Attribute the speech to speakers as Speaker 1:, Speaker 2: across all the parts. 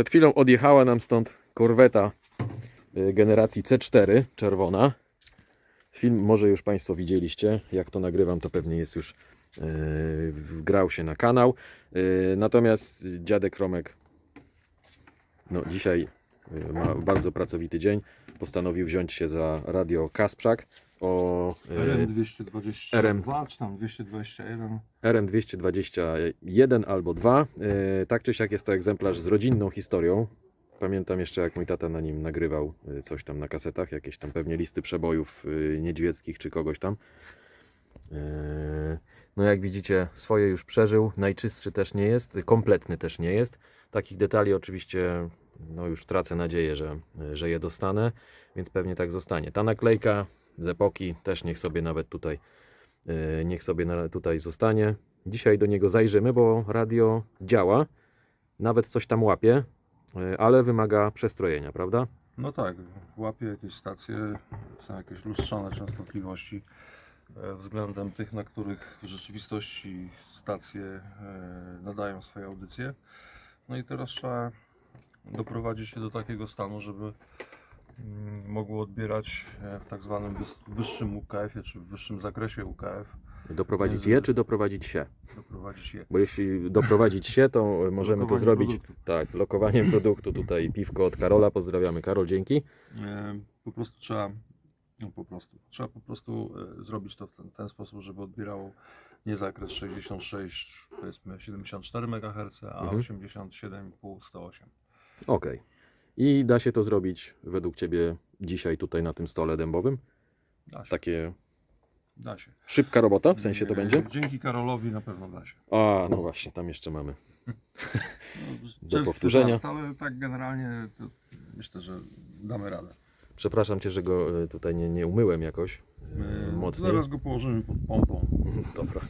Speaker 1: Przed chwilą odjechała nam stąd korweta y, generacji C4, czerwona. Film może już Państwo widzieliście. Jak to nagrywam, to pewnie jest już yy, wgrał się na kanał. Yy, natomiast dziadek Romek no, dzisiaj ma bardzo pracowity dzień. Postanowił wziąć się za radio Kasprzak o yy,
Speaker 2: RM222
Speaker 1: RM.
Speaker 2: czy tam 221.
Speaker 1: RM221 albo 2. Yy, tak czy siak jest to egzemplarz z rodzinną historią. Pamiętam jeszcze jak mój tata na nim nagrywał yy, coś tam na kasetach, jakieś tam pewnie listy przebojów niedźwieckich czy kogoś tam. No jak widzicie, swoje już przeżył. Najczystszy też nie jest, kompletny też nie jest. Takich detali oczywiście no już tracę nadzieję, że, że je dostanę, więc pewnie tak zostanie. Ta naklejka z epoki też niech sobie nawet tutaj Yy, niech sobie tutaj zostanie. Dzisiaj do niego zajrzymy, bo radio działa, nawet coś tam łapie, yy, ale wymaga przestrojenia, prawda?
Speaker 2: No tak, łapie jakieś stacje, są jakieś lustrzane częstotliwości e, względem tych, na których w rzeczywistości stacje e, nadają swoje audycje. No i teraz trzeba doprowadzić się do takiego stanu, żeby mogło odbierać e, w tak zwanym wyższym UKF-ie, czy w wyższym zakresie UKF,
Speaker 1: Doprowadzić je, czy doprowadzić się?
Speaker 2: doprowadzić je.
Speaker 1: Bo jeśli doprowadzić się, to możemy to zrobić
Speaker 2: produktu.
Speaker 1: tak, lokowaniem produktu. Tutaj piwko od Karola, pozdrawiamy Karol, dzięki.
Speaker 2: E, Po prostu trzeba, no po prostu, trzeba po prostu e, zrobić to w ten, ten sposób, żeby odbierało nie zakres 66, powiedzmy 74 MHz, a
Speaker 1: Mhm.
Speaker 2: 87,5 108.
Speaker 1: Okej. I da się to zrobić według Ciebie dzisiaj tutaj na tym stole dębowym?
Speaker 2: Da się,
Speaker 1: Takie
Speaker 2: da się.
Speaker 1: szybka robota, w sensie to będzie?
Speaker 2: Dzięki Karolowi na pewno da się.
Speaker 1: A, no właśnie, tam jeszcze mamy.
Speaker 2: No,
Speaker 1: Do powtórzenia.
Speaker 2: ale tak generalnie myślę, że damy radę.
Speaker 1: Przepraszam Cię, że go e, tutaj nie, nie umyłem jakoś e,
Speaker 2: E,
Speaker 1: mocniej.
Speaker 2: Zaraz go położymy pod pompą.
Speaker 1: Dobra,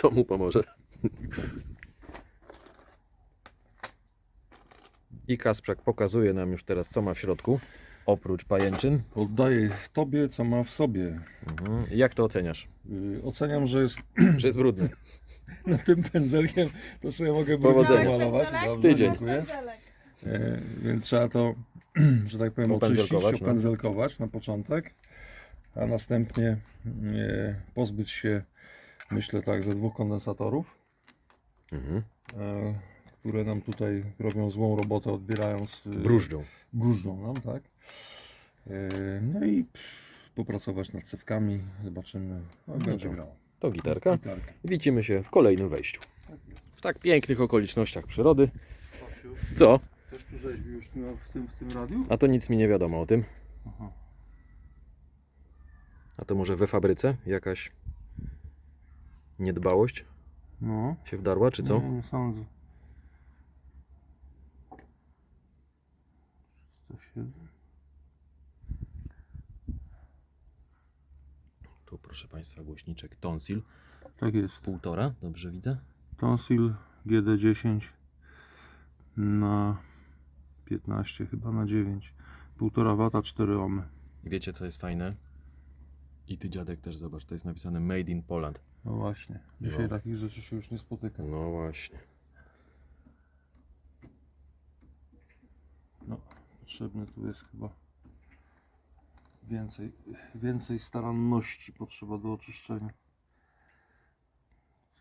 Speaker 1: to mu pomoże. I Kasprzak pokazuje nam już teraz, co ma w środku, oprócz pajęczyn.
Speaker 2: Oddaję tobie, co ma w sobie.
Speaker 1: Mhm. Jak to oceniasz?
Speaker 2: Yy, Oceniam, że jest
Speaker 1: Że jest brudny.
Speaker 2: na tym pędzelkiem, to sobie mogę
Speaker 1: Powodzenia.
Speaker 2: malować.
Speaker 1: Tydzień.
Speaker 2: dziękuję. E, więc trzeba to, że tak powiem,
Speaker 1: Opędzelkować,
Speaker 2: oczyścić,
Speaker 1: no.
Speaker 2: opędzelkować na początek, a następnie e, pozbyć się, myślę tak, ze dwóch kondensatorów,
Speaker 1: Mhm.
Speaker 2: e, które nam tutaj robią złą robotę, odbierając e,
Speaker 1: Brużdżą.
Speaker 2: brużdżą nam, tak? E, no i popracować nad cewkami, zobaczymy, no, będzie
Speaker 1: to-. To gitarka.
Speaker 2: Gitarka.
Speaker 1: Widzimy się w kolejnym wejściu.
Speaker 2: Tak.
Speaker 1: W tak pięknych okolicznościach przyrody. Co?
Speaker 2: Ktoś tu rzeźbi już w tym, w tym radiu?
Speaker 1: A to nic mi nie wiadomo o tym.
Speaker 2: Aha.
Speaker 1: A to może we fabryce jakaś niedbałość
Speaker 2: No.
Speaker 1: się wdarła, czy co?
Speaker 2: Nie, nie sądzę. 307.
Speaker 1: Tu proszę Państwa głośniczek Tonsil.
Speaker 2: Tak jest.
Speaker 1: Półtora, dobrze widzę?
Speaker 2: Tonsil GD10 na 15, chyba na 9. 1,5 wata, 4 ohmy.
Speaker 1: Wiecie co jest fajne? I ty dziadek też zobacz, to jest napisane Made in Poland.
Speaker 2: No właśnie. Dzisiaj
Speaker 1: No.
Speaker 2: takich rzeczy się już nie spotyka.
Speaker 1: No właśnie.
Speaker 2: No, potrzebny tu jest chyba więcej, więcej staranności potrzeba do oczyszczenia.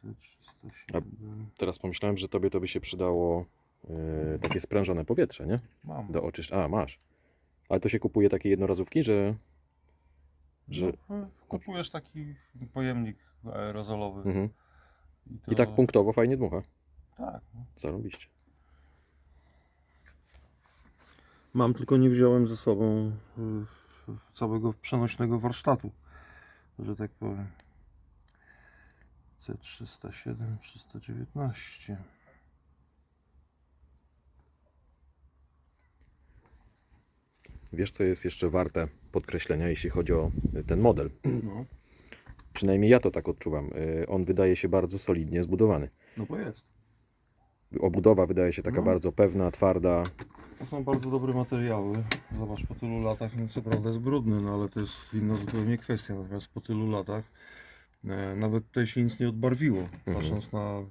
Speaker 2: C307.
Speaker 1: Teraz pomyślałem, że tobie to by się przydało yy, takie sprężone powietrze, nie?
Speaker 2: Mam.
Speaker 1: Do oczyszczenia. A, masz. Ale to się kupuje takie jednorazówki, że... że...
Speaker 2: No, kupujesz taki pojemnik aerozolowy.
Speaker 1: Mhm.
Speaker 2: to-
Speaker 1: I tak punktowo fajnie dmucha.
Speaker 2: Tak. no.
Speaker 1: Zarobiście.
Speaker 2: Mam, tylko nie wziąłem ze sobą y, całego przenośnego warsztatu, że tak powiem. C307, 319.
Speaker 1: Wiesz, co jest jeszcze warte podkreślenia, jeśli chodzi o y, ten model?
Speaker 2: No,
Speaker 1: Przynajmniej ja to tak odczuwam. Y, On wydaje się bardzo solidnie zbudowany.
Speaker 2: no bo jest.
Speaker 1: Obudowa wydaje się taka
Speaker 2: No.
Speaker 1: bardzo pewna, twarda.
Speaker 2: To są bardzo dobre materiały. Zobacz, po tylu latach, no co prawda jest brudny, no ale to jest inna zupełnie kwestia. Natomiast po tylu latach E, Nawet tutaj się nic nie odbarwiło,
Speaker 1: Mhm.
Speaker 2: patrząc na mm,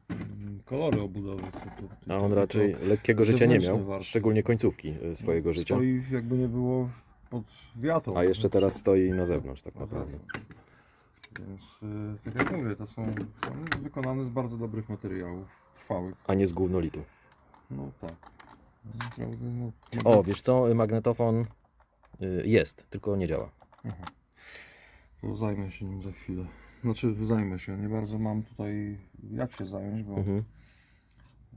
Speaker 2: kolory obudowy. To, to, to,
Speaker 1: A on raczej lekkiego życia nie miał,
Speaker 2: warsztat.
Speaker 1: szczególnie końcówki y, swojego
Speaker 2: to
Speaker 1: życia.
Speaker 2: Stoi jakby nie było pod wiatrem.
Speaker 1: A jeszcze teraz stoi na zewnątrz tak
Speaker 2: Na
Speaker 1: naprawdę.
Speaker 2: zewnątrz. Więc y, tak jak mówię, to są on jest wykonane z bardzo dobrych materiałów, trwałych.
Speaker 1: A nie z gównolitu.
Speaker 2: No tak. Naprawdę, no,
Speaker 1: O, wiesz co, magnetofon y, jest, tylko nie działa.
Speaker 2: Aha. To zajmę się nim za chwilę. Znaczy zajmę się, nie bardzo mam tutaj jak się zająć, bo
Speaker 1: Mhm.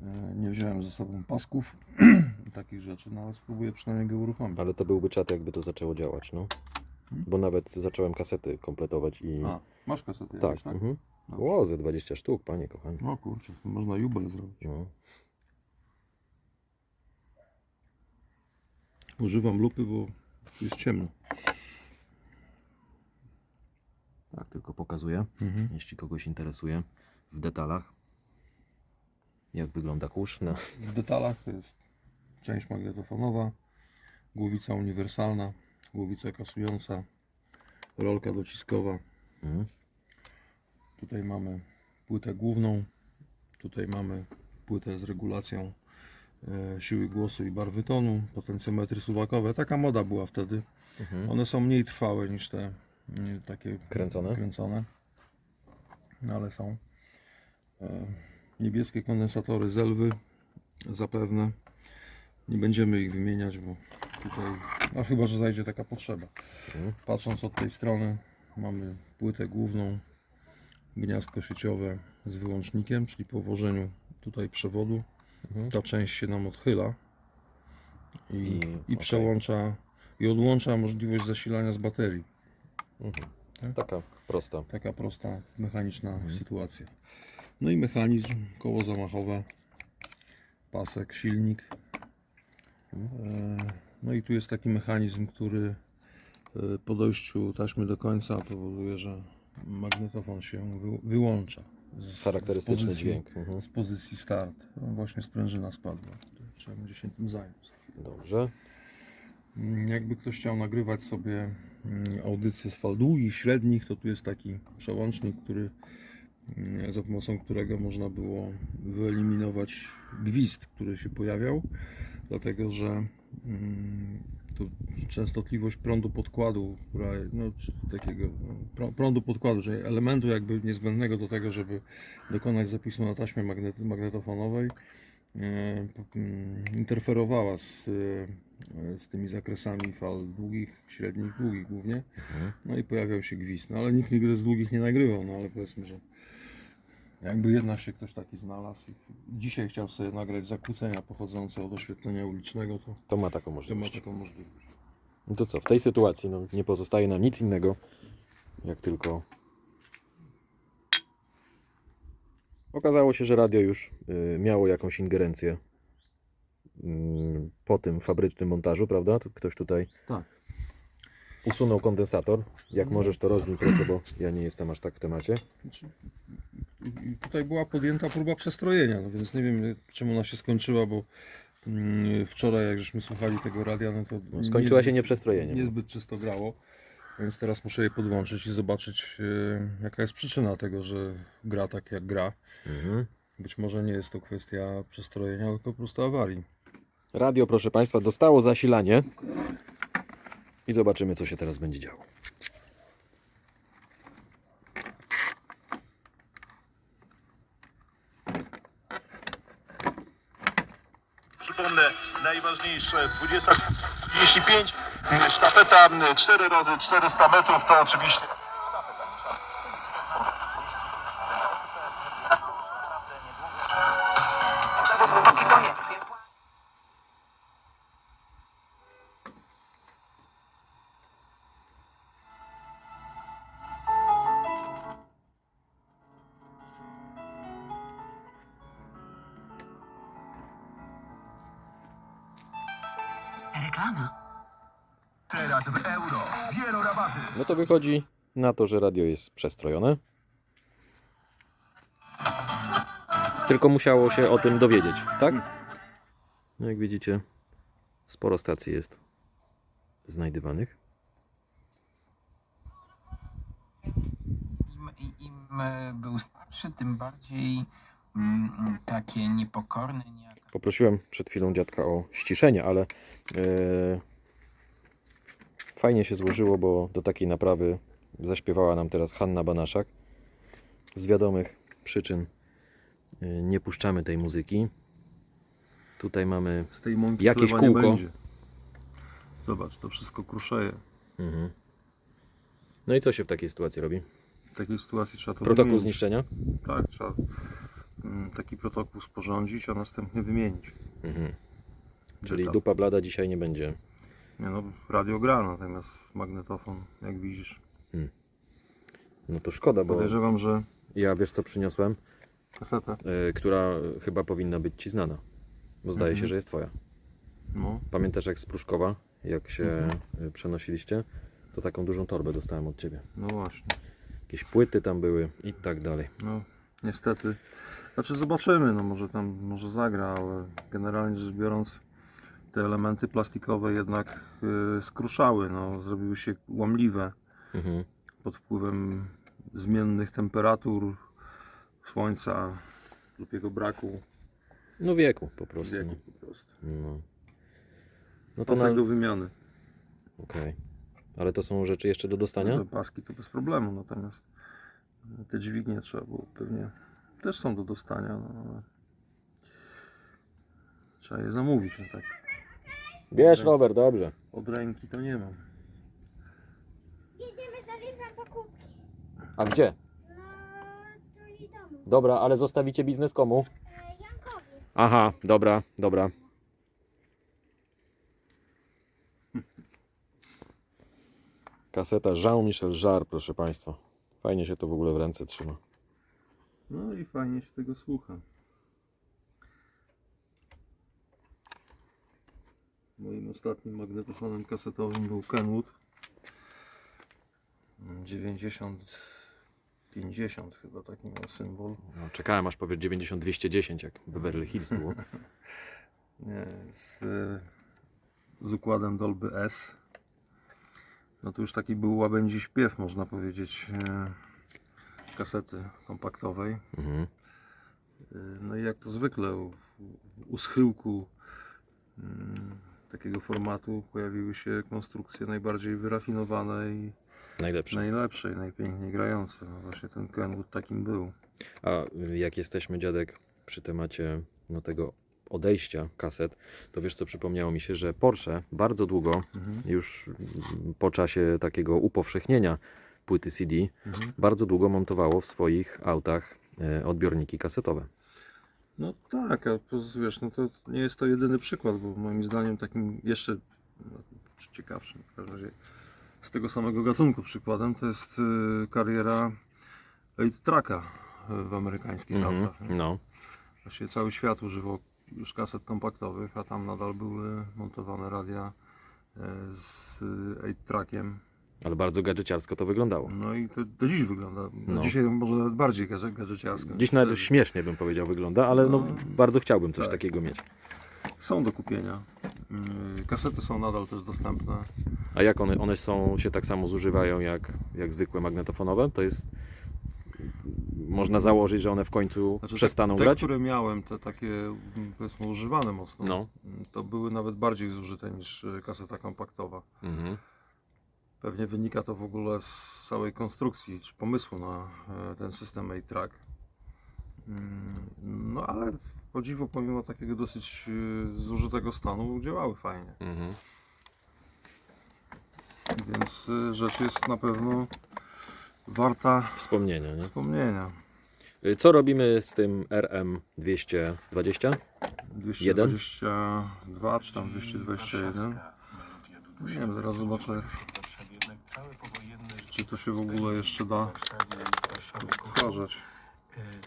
Speaker 2: e, nie wziąłem ze sobą pasków i takich rzeczy, no ale spróbuję przynajmniej go uruchomić.
Speaker 1: Ale to byłby czat, jakby to zaczęło działać, no. Bo nawet zacząłem kasety kompletować i...
Speaker 2: A, masz kasety
Speaker 1: tak,
Speaker 2: tak?
Speaker 1: mhm.
Speaker 2: Dobrze.
Speaker 1: Ło, ze 20 sztuk, panie kochany.
Speaker 2: O kurczę, to można jubel zrobić.
Speaker 1: No.
Speaker 2: Używam lupy, bo tu jest ciemno.
Speaker 1: Tak, tylko pokazuję,
Speaker 2: Mhm.
Speaker 1: jeśli kogoś interesuje w detalach, jak wygląda kurz na...
Speaker 2: W detalach to jest część magnetofonowa, głowica uniwersalna, głowica kasująca, rolka dociskowa.
Speaker 1: Mhm.
Speaker 2: Tutaj mamy płytę główną, tutaj mamy płytę z regulacją e, siły głosu i barwy tonu, potencjometry suwakowe. Taka moda była wtedy.
Speaker 1: Mhm.
Speaker 2: One są mniej trwałe niż te takie
Speaker 1: Kręcone?
Speaker 2: kręcone. No, ale są. E, Niebieskie kondensatory Zelwy zapewne. Nie będziemy ich wymieniać, bo tutaj, no chyba, że zajdzie taka potrzeba.
Speaker 1: Mhm.
Speaker 2: Patrząc od tej strony mamy płytę główną, gniazdko sieciowe z wyłącznikiem, czyli po włożeniu tutaj przewodu
Speaker 1: Mhm.
Speaker 2: ta część się nam odchyla i,
Speaker 1: I-
Speaker 2: i, przełącza i odłącza możliwość zasilania z baterii.
Speaker 1: Mhm. Taka prosta.
Speaker 2: Taka prosta, mechaniczna
Speaker 1: Mhm.
Speaker 2: sytuacja. No i mechanizm, koło zamachowe, pasek, silnik. E, No i tu jest taki mechanizm, który e, po dojściu taśmy do końca powoduje, że magnetofon się wy, wyłącza. Z,
Speaker 1: Charakterystyczny
Speaker 2: z pozycji,
Speaker 1: dźwięk. Mhm.
Speaker 2: Z pozycji start. No właśnie sprężyna spadła. Trzeba będzie się tym zająć.
Speaker 1: Dobrze.
Speaker 2: Mm, Jakby ktoś chciał nagrywać sobie mm, audycje z fal długich, średnich, to tu jest taki przełącznik, który, mm, za pomocą którego można było wyeliminować gwizd, który się pojawiał, dlatego że to częstotliwość prądu podkładu, która, no, takiego no, prą- prądu podkładu, czyli elementu jakby niezbędnego do tego, żeby dokonać zapisu na taśmie magnet, magnetofonowej, e, interferowała z, e, z tymi zakresami fal długich, średnich, długich głównie.
Speaker 1: Mhm.
Speaker 2: No i pojawiał się gwizd. No ale nikt nigdy z długich nie nagrywał, no ale powiedzmy, że jakby jednak się ktoś taki znalazł i dzisiaj chciał sobie nagrać zakłócenia pochodzące od oświetlenia ulicznego, to,
Speaker 1: To ma taką
Speaker 2: to ma
Speaker 1: możliwość.
Speaker 2: taką możliwość.
Speaker 1: No to co, w tej sytuacji no, nie pozostaje nam nic innego, jak tylko... Okazało się, że radio już y, miało jakąś ingerencję y, po tym fabrycznym montażu, prawda? Tu Ktoś tutaj
Speaker 2: Tak.
Speaker 1: usunął kondensator. Jak możesz to rozwij proszę, bo ja nie jestem aż tak w temacie.
Speaker 2: Znaczy, i- tutaj była podjęta próba przestrojenia, no więc nie wiem czemu ona się skończyła, bo mm, wczoraj jak żeśmy słuchali tego radia, no to
Speaker 1: No, skończyła się
Speaker 2: niezbyt-
Speaker 1: nieprzestrojeniem.
Speaker 2: Niezbyt czysto grało, więc teraz muszę je podłączyć i zobaczyć e, jaka jest przyczyna tego, że gra tak jak gra.
Speaker 1: Mhm.
Speaker 2: Być może nie jest to kwestia przestrojenia, tylko po prostu awarii.
Speaker 1: Radio, proszę Państwa, dostało zasilanie i zobaczymy, co się teraz będzie działo.
Speaker 3: Przypomnę, najważniejsze. 20.35, sztafeta 4 razy 400 metrów to oczywiście
Speaker 4: Reklama.
Speaker 3: teraz w euro. Wielorabaty.
Speaker 1: No to wychodzi na to, że radio jest przestrojone. Tylko musiało się o tym dowiedzieć, tak? No jak widzicie, sporo stacji jest znajdywanych.
Speaker 5: I, i, im e, był starszy, tym bardziej mm, mm, takie niepokorne.
Speaker 1: Poprosiłem przed chwilą dziadka o ściszenie, ale fajnie się złożyło, bo do takiej naprawy zaśpiewała nam teraz Hanna Banaszak. Z wiadomych przyczyn e, nie puszczamy tej muzyki. Tutaj mamy Jakieś kółko.
Speaker 2: Zobacz, to wszystko kruszeje.
Speaker 1: Mhm. No i co się w takiej sytuacji robi?
Speaker 2: W takiej sytuacji trzeba to
Speaker 1: Protokół
Speaker 2: wymienić.
Speaker 1: zniszczenia?
Speaker 2: Tak, trzeba mm, taki protokół sporządzić, a następnie wymienić.
Speaker 1: Mhm. Czyli dupa blada dzisiaj nie będzie.
Speaker 2: Nie no, radio gra, natomiast magnetofon, jak widzisz.
Speaker 1: No to szkoda, bo
Speaker 2: Podejrzewam, że
Speaker 1: ja wiesz co przyniosłem,
Speaker 2: kasetę,
Speaker 1: e, która chyba powinna być ci znana. Bo zdaje
Speaker 2: Mhm.
Speaker 1: się, że jest twoja.
Speaker 2: no,
Speaker 1: Pamiętasz jak z Pruszkowa, jak się e, przenosiliście? To taką dużą torbę dostałem od ciebie.
Speaker 2: no właśnie.
Speaker 1: Jakieś płyty tam były i tak dalej.
Speaker 2: No, niestety. Znaczy zobaczymy, no może tam, może zagra, ale generalnie rzecz biorąc te elementy plastikowe jednak y, skruszały, no, zrobiły się łamliwe
Speaker 1: Mhm.
Speaker 2: pod wpływem zmiennych temperatur, słońca lub jego braku
Speaker 1: No wieku po prostu.
Speaker 2: wieku
Speaker 1: No,
Speaker 2: po prostu.
Speaker 1: no. no to na...
Speaker 2: do wymiany.
Speaker 1: Okej. Ale to są rzeczy jeszcze do dostania?
Speaker 2: Te paski to bez problemu, natomiast te dźwignie trzeba było pewnie też są do dostania, no, ale trzeba je zamówić, no tak.
Speaker 1: Bierz rower, dobrze.
Speaker 2: Od ręki to nie mam.
Speaker 6: Jedziemy zawieźć wam pokupki.
Speaker 1: A gdzie?
Speaker 6: No, domu.
Speaker 1: Dobra, ale zostawicie biznes komu?
Speaker 6: E, Jankowi.
Speaker 1: Aha, dobra, dobra. Kaseta Jean-Michel Jarre, proszę Państwa. Fajnie się to w ogóle w ręce trzyma.
Speaker 2: No i fajnie się tego słucha. Moim ostatnim magnetofonem kasetowym był Kenwood 90 50 chyba taki miał symbol.
Speaker 1: No, czekałem aż powiesz 90-210, jak w Beverly Hills było.
Speaker 2: Nie, z, z układem Dolby S. No to już taki był łabędzi śpiew, można powiedzieć, e, kasety kompaktowej.
Speaker 1: Mhm.
Speaker 2: E, No i jak to zwykle u, u schyłku mm, takiego formatu pojawiły się konstrukcje najbardziej wyrafinowane i
Speaker 1: Najlepsze.
Speaker 2: najlepsze i najpiękniej grające. No właśnie ten Kenwood takim był.
Speaker 1: A jak jesteśmy, dziadek, przy temacie no, tego odejścia kaset, to wiesz co przypomniało mi się, że Porsche bardzo długo,
Speaker 2: Mhm.
Speaker 1: już po czasie takiego upowszechnienia płyty CD,
Speaker 2: Mhm.
Speaker 1: bardzo długo montowało w swoich autach e, odbiorniki kasetowe.
Speaker 2: No tak, a wiesz, no to nie jest to jedyny przykład, bo moim zdaniem takim jeszcze no, ciekawszym w każdym razie z tego samego gatunku przykładem to jest y, kariera 8-tracka w amerykańskich
Speaker 1: Mhm,
Speaker 2: autach. nie?
Speaker 1: No,
Speaker 2: Właściwie cały świat używał już kaset kompaktowych, a tam nadal były montowane radia e, z 8-trackiem.
Speaker 1: Ale bardzo gadżeciarsko to wyglądało.
Speaker 2: No i to do dziś wygląda. No.
Speaker 1: No.
Speaker 2: Dzisiaj może nawet bardziej gadże- gadżeciarsko.
Speaker 1: Dziś nawet
Speaker 2: wtedy.
Speaker 1: śmiesznie bym powiedział wygląda, ale no,
Speaker 2: No.
Speaker 1: bardzo chciałbym coś
Speaker 2: Tak.
Speaker 1: takiego mieć.
Speaker 2: Są do kupienia. Yy, Kasety są nadal też dostępne.
Speaker 1: A jak one, one są, się tak samo zużywają jak, jak zwykłe magnetofonowe? To jest, można założyć, że one w końcu
Speaker 2: Znaczy,
Speaker 1: przestaną
Speaker 2: te, te,
Speaker 1: grać?
Speaker 2: które miałem, te takie mm, powiedzmy używane mocno,
Speaker 1: No.
Speaker 2: mm, to były nawet bardziej zużyte niż y, kaseta kompaktowa.
Speaker 1: Mhm.
Speaker 2: Pewnie wynika to w ogóle z całej konstrukcji czy pomysłu na e, ten system 8-track. Mm, No ale o dziwo, pomimo takiego dosyć y, zużytego stanu, działały fajnie.
Speaker 1: Mhm.
Speaker 2: Więc y, rzecz jest na pewno warta
Speaker 1: Wspomnienia, nie?
Speaker 2: wspomnienia.
Speaker 1: Y, Co robimy z tym RM220?
Speaker 2: 222 czy tam 221. Nie wiem, zaraz zobaczę, czy to się w ogóle jeszcze da odtwarzać.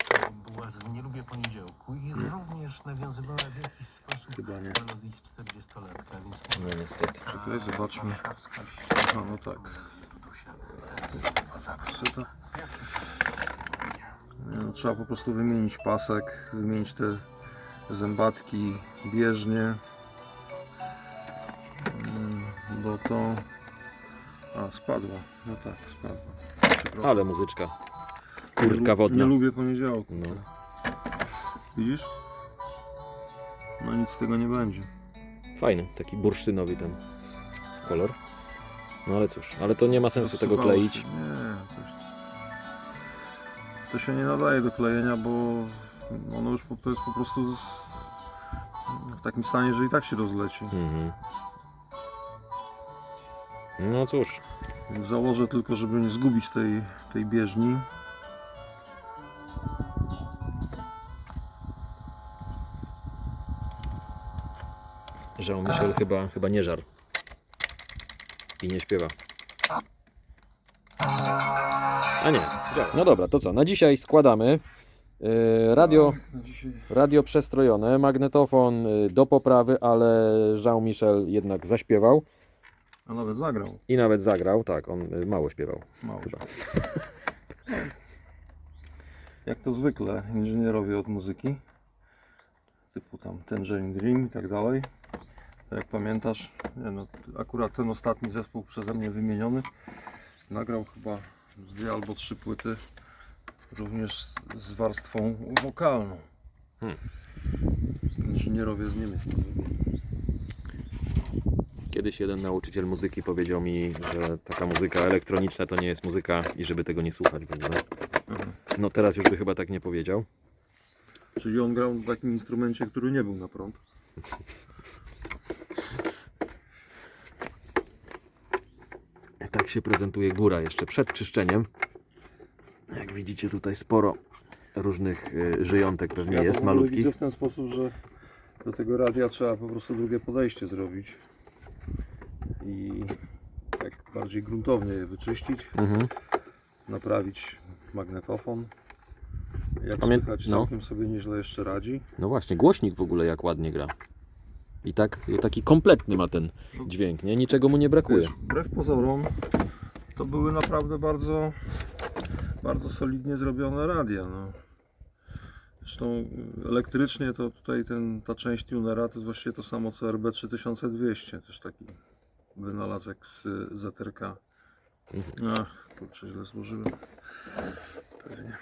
Speaker 7: To była z Nie lubię poniedziałku i również nawiązywała w jakiś sposób
Speaker 2: Chyba nie.
Speaker 7: do melodii z 40-latka, więc
Speaker 1: No niestety.
Speaker 2: Czekaj, zobaczmy. Aha, no tak. Kaseta. Nie, no, trzeba po prostu wymienić pasek, wymienić te zębatki bieżnie. Mm, Bo to... A, spadło. No tak. Przepraszam.
Speaker 1: Ale muzyczka. Kurka wodna.
Speaker 2: Nie lubię poniedziałku.
Speaker 1: No.
Speaker 2: Widzisz? No nic z tego nie będzie.
Speaker 1: Fajny, taki bursztynowy ten kolor. No ale cóż, ale to nie ma sensu tego kleić.
Speaker 2: Się. Nie, coś. To się nie nadaje do klejenia, bo ono już po, to jest po prostu z, w takim stanie, że i tak się rozleci.
Speaker 1: Mhm. No cóż,
Speaker 2: Założę tylko, żeby nie zgubić tej, tej bieżni.
Speaker 1: że Michel chyba, chyba nie żar. I nie śpiewa. A nie, działa. No dobra, to co? Na dzisiaj składamy yy, radio,
Speaker 2: dzisiaj
Speaker 1: radio przestrojone, magnetofon yy, do poprawy, ale Jean-Michel jednak zaśpiewał
Speaker 2: a nawet zagrał.
Speaker 1: i nawet zagrał. Tak, on yy, mało śpiewał.
Speaker 2: Mało.
Speaker 1: Chyba.
Speaker 2: Jak to zwykle inżynierowie od muzyki, typu tam Tangerine Dream i tak dalej. Jak pamiętasz, nie no, akurat ten ostatni zespół przeze mnie wymieniony nagrał chyba dwie albo trzy płyty, również z- z warstwą wokalną.
Speaker 1: Hmm.
Speaker 2: Inżynierowie z Niemiec to zrobili.
Speaker 1: Kiedyś jeden nauczyciel muzyki powiedział mi, że taka muzyka elektroniczna to nie jest muzyka i żeby tego nie słuchać w ogóle.
Speaker 2: Mhm.
Speaker 1: No teraz już by chyba tak nie powiedział.
Speaker 2: Czyli on grał na takim instrumencie, który nie był na prąd.
Speaker 1: Tak się prezentuje góra jeszcze przed czyszczeniem. Jak widzicie tutaj sporo różnych y, żyjątek pewnie
Speaker 2: Ja to
Speaker 1: jest,
Speaker 2: w ogóle
Speaker 1: malutkich.
Speaker 2: widzę w ten sposób, że do tego radia trzeba po prostu drugie podejście zrobić i tak bardziej gruntownie je wyczyścić,
Speaker 1: Mhm.
Speaker 2: naprawić magnetofon. Jak
Speaker 1: Pamię-
Speaker 2: słychać,
Speaker 1: no.
Speaker 2: całkiem sobie nieźle jeszcze radzi.
Speaker 1: No właśnie, głośnik w ogóle jak ładnie gra. I tak, taki kompletny ma ten dźwięk, nie? Niczego mu nie brakuje.
Speaker 2: Wiesz, wbrew pozorom to były naprawdę bardzo, bardzo solidnie zrobione radia. No. Zresztą elektrycznie to tutaj ten, ta część tunera to jest właściwie to samo co RB3200, też taki wynalazek z y, ZRK. Ach, kurczę, źle złożyłem. Pewnie.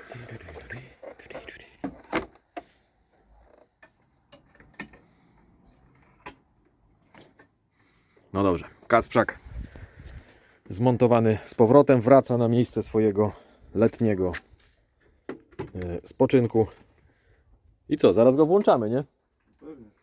Speaker 1: No dobrze, Kasprzak zmontowany z powrotem, wraca na miejsce swojego letniego y, spoczynku. I co, zaraz go włączamy, nie?
Speaker 2: Pewnie.